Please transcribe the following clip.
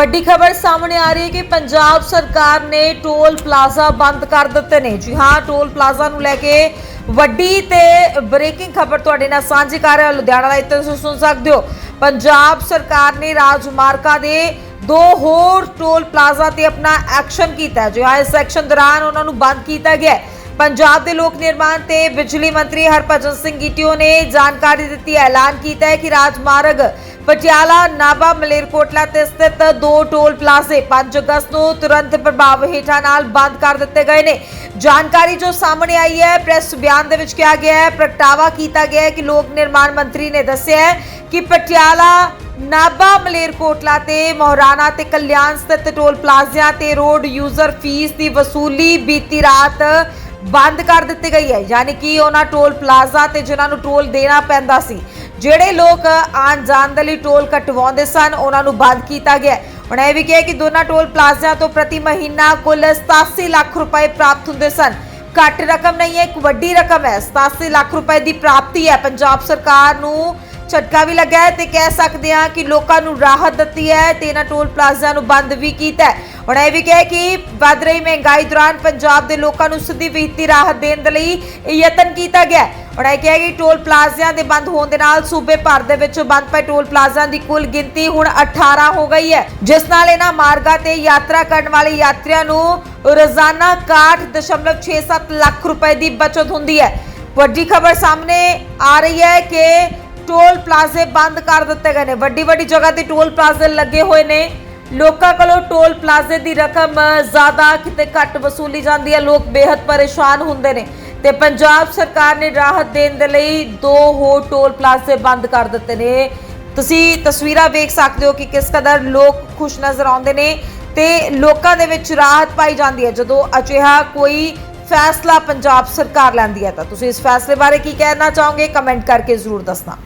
ਵੱਡੀ ਖਬਰ ਸਾਹਮਣੇ ਆ ਰਹੀ ਹੈ ਕਿ ਪੰਜਾਬ ਸਰਕਾਰ ਨੇ ਟੋਲ ਪਲਾਜ਼ਾ ਬੰਦ ਕਰ ਦਿੱਤੇ ਨੇ। ਜੀ ਹਾਂ, ਟੋਲ ਪਲਾਜ਼ਾ ਨੂੰ ਲੈ ਕੇ ਵੱਡੀ ਤੇ ਬ੍ਰੇਕਿੰਗ ਖਬਰ ਤੁਹਾਡੇ ਨਾਲ ਸਾਂਝੀ ਕਰ ਰਿਹਾ। ਲੁਧਿਆਣਾ ਦਾ ਇੱਥੇ ਤੁਸੀਂ ਸੁਣ ਸਕਦੇ ਹੋ। ਪੰਜਾਬ ਸਰਕਾਰ ਨੇ ਰਾਜਮਾਰਗਾਂ ਦੇ ਦੋ ਹੋਰ ਟੋਲ ਪਲਾਜ਼ਾ ਤੇ ਆਪਣਾ ਐਕਸ਼ਨ ਕੀਤਾ ਹੈ। ਜੀ ਹਾਂ, ਇਸ ਐਕਸ਼ਨ ਦੌਰਾਨ ਉਹਨਾਂ ਨੂੰ ਬੰਦ ਕੀਤਾ ਗਿਆ ਪੰਜਾਬ ਦੇ ਲੋਕ ਨਿਰਮਾਣ ਤੇ ਬਿਜਲੀ ਮੰਤਰੀ ਹਰਭਜਨ ਸਿੰਘ ਗੀਟਿਓ ਨੇ ਜਾਣਕਾਰੀ ਦਿੱਤੀ ਐਲਾਨ ਕੀਤਾ ਹੈ ਕਿ ਰਾਜਮਾਰਗ ਪਟਿਆਲਾ, ਨਾਭਾ, ਮਲੇਰਕੋਟਲਾ ਤੇ ਸਥਿਤ ਦੋ ਟੋਲ ਪਲਾਜ਼ੇ 5 ਅਗਸਤ ਨੂੰ ਤੁਰੰਤ ਪ੍ਰਭਾਵ ਹੇਠਾਂ ਨਾਲ ਬੰਦ ਕਰ ਦਿੱਤੇ ਗਏ ਨੇ। ਜਾਣਕਾਰੀ ਜੋ ਸਾਹਮਣੇ ਆਈ ਹੈ, ਪ੍ਰੈਸ ਬਿਆਨ ਦੇ ਵਿੱਚ ਕਿਹਾ ਗਿਆ ਹੈ, ਪ੍ਰਗਟਾਵਾ ਕੀਤਾ ਗਿਆ ਹੈ ਕਿ ਲੋਕ ਨਿਰਮਾਣ ਮੰਤਰੀ ਨੇ ਦੱਸਿਆ ਹੈ ਕਿ ਪਟਿਆਲਾ, ਨਾਭਾ, ਮਲੇਰਕੋਟਲਾ ਤੇ ਮੋਹਰਾਣਾ ਤੇ ਕਲਿਆਣ ਸਥਿਤ ਟੋਲ ਪਲਾਜ਼ਿਆਂ ਤੇ ਰੋਡ ਯੂਜ਼ਰ ਫੀਸ ਦੀ ਵਸੂਲੀ ਬੀਤੀ ਰਾਤ ਬੰਦ ਕਰ ਦਿੱਤੀ ਗਈ ਹੈ। ਯਾਨੀ ਕਿ ਉਹਨਾਂ ਟੋਲ ਪਲਾਜ਼ਾ ਤੇ ਜਿਨ੍ਹਾਂ ਨੂੰ ਟੋਲ ਦੇਣਾ ਪੈਂਦਾ ਸੀ ਜਿਹੜੇ ਲੋਕ ਆਉਣ ਜਾਣ ਦੇ ਲਈ ਟੋਲ ਕਟਵਾਉਂਦੇ ਸਨ, ਉਹਨਾਂ ਨੂੰ ਬੰਦ ਕੀਤਾ ਗਿਆ। ਹੈ। ਹੁਣ ਇਹ ਵੀ ਕਿਹਾ ਕਿ ਦੋਨਾਂ ਟੋਲ ਪਲਾਜ਼ਿਆਂ ਤੋਂ ਪ੍ਰਤੀ ਮਹੀਨਾ ਕੁੱਲ 87 ਲੱਖ ਰੁਪਏ ਪ੍ਰਾਪਤ ਹੁੰਦੇ ਸਨ। ਘੱਟ ਰਕਮ ਨਹੀਂ ਹੈ, ਇੱਕ ਵੱਡੀ ਰਕਮ ਹੈ। 87 ਲੱਖ ਰੁਪਏ ਦੀ ਪ੍ਰਾਪਤੀ ਹੈ। ਪੰਜਾਬ ਸਰਕਾਰ ਨੂੰ ਝਟਕਾ ਵੀ ਲੱਗਾ ਹੈ ਤੇ ਕਹਿ ਸਕਦੇ ਹਾਂ ਕਿ ਲੋਕਾਂ ਨੂੰ ਰਾਹਤ ਦਿੱਤੀ ਹੈ ਤੇ ਇਹਨਾਂ ਟੋਲ ਪਲਾਜ਼ਿਆਂ ਨੂੰ ਬੰਦ ਵੀ ਕੀਤਾ ਹੈ। ਹੁਣ ਇਹ ਵੀ ਕਿਹਾ ਕਿ ਵੱਧ ਰਹੀ ਮਹਿੰਗਾਈ ਦੌਰਾਨ ਪੰਜਾਬ ਦੇ ਲੋਕਾਂ ਨੂੰ ਸਿੱਧੀ ਵਿੱਤੀ ਰਾਹਤ ਦੇਣ ਦੇ ਲਈ ਯਤਨ ਕੀਤਾ ਗਿਆ ਹੈ। ਹੁਣ ਇਹ ਕਿਹਾ ਕਿ ਟੋਲ ਪਲਾਜ਼ਿਆਂ ਦੇ ਬੰਦ ਹੋਣ ਦੇ ਨਾਲ ਸੂਬੇ ਭਰ ਦੇ ਵਿੱਚ ਬੰਦ ਪਏ ਟੋਲ ਪਲਾਜ਼ਿਆਂ ਦੀ ਕੁੱਲ ਗਿਣਤੀ ਹੁਣ 18 ਹੋ ਗਈ ਹੈ। ਜਿਸ ਨਾਲ ਇਹਨਾਂ ਮਾਰਗਾਂ ਤੇ ਯਾਤਰਾ ਕਰਨ ਵਾਲੇ ਯਾਤਰੀਆਂ ਨੂੰ ਰੋਜ਼ਾਨਾ 61.67 ਲੱਖ ਰੁਪਏ ਦੀ ਬਚਤ ਹੁੰਦੀ ਹੈ। ਵੱਡੀ ਖਬਰ ਸਾਹਮਣੇ ਆ ਰਹੀ ਹੈ ਕਿ ਟੋਲ ਪਲਾਜ਼ੇ ਬੰਦ ਕਰ ਦਿੱਤੇ ਗਏ ਨੇ। ਵੱਡੀ ਵੱਡੀ ਜਗ੍ਹਾ ਤੇ ਟੋਲ ਪਲਾਜ਼ੇ ਲੱਗੇ ਹੋਏ ਨੇ। ਲੋਕਾਂ ਕੋਲੋਂ ਟੋਲ ਪਲਾਜ਼ੇ ਦੀ ਰਕਮ ਜ਼ਿਆਦਾ ਕਿਤੇ ਘੱਟ ਵਸੂਲੀ ਜਾਂਦੀ ਹੈ। ਲੋਕ ਬੇहद ਪਰੇਸ਼ਾਨ ਹੁੰਦੇ ਨੇ ਤੇ ਪੰਜਾਬ ਸਰਕਾਰ ਨੇ ਰਾਹਤ ਦੇਣ ਦੇ ਲਈ ਦੋ ਹੋਰ ਟੋਲ ਪਲਾਜ਼ੇ ਬੰਦ ਕਰ ਦਿੱਤੇ ਨੇ। ਤੁਸੀਂ ਤਸਵੀਰਾਂ ਵੇਖ ਸਕਦੇ ਹੋ ਕਿ ਕਿਸ ਕਦਰ ਲੋਕ ਖੁਸ਼ ਨਜ਼ਰ ਆਉਂਦੇ ਨੇ ਤੇ ਲੋਕਾਂ ਦੇ ਵਿੱਚ ਰਾਹਤ ਪਾਈ ਜਾਂਦੀ ਹੈ। ਜਦੋਂ ਅਜਿਹਾ ਕੋਈ ਫੈਸਲਾ ਪੰਜਾਬ ਸਰਕਾਰ ਲੈਂਦੀ ਹੈ ਤਾਂ ਤੁਸੀਂ ਇਸ ਫੈਸਲੇ ਬਾਰੇ ਕੀ ਕਹਿਣਾ ਚਾਹੋਗੇ? ਕਮੈਂਟ ਕਰਕੇ ਜ਼ਰੂਰ ਦੱਸਣਾ।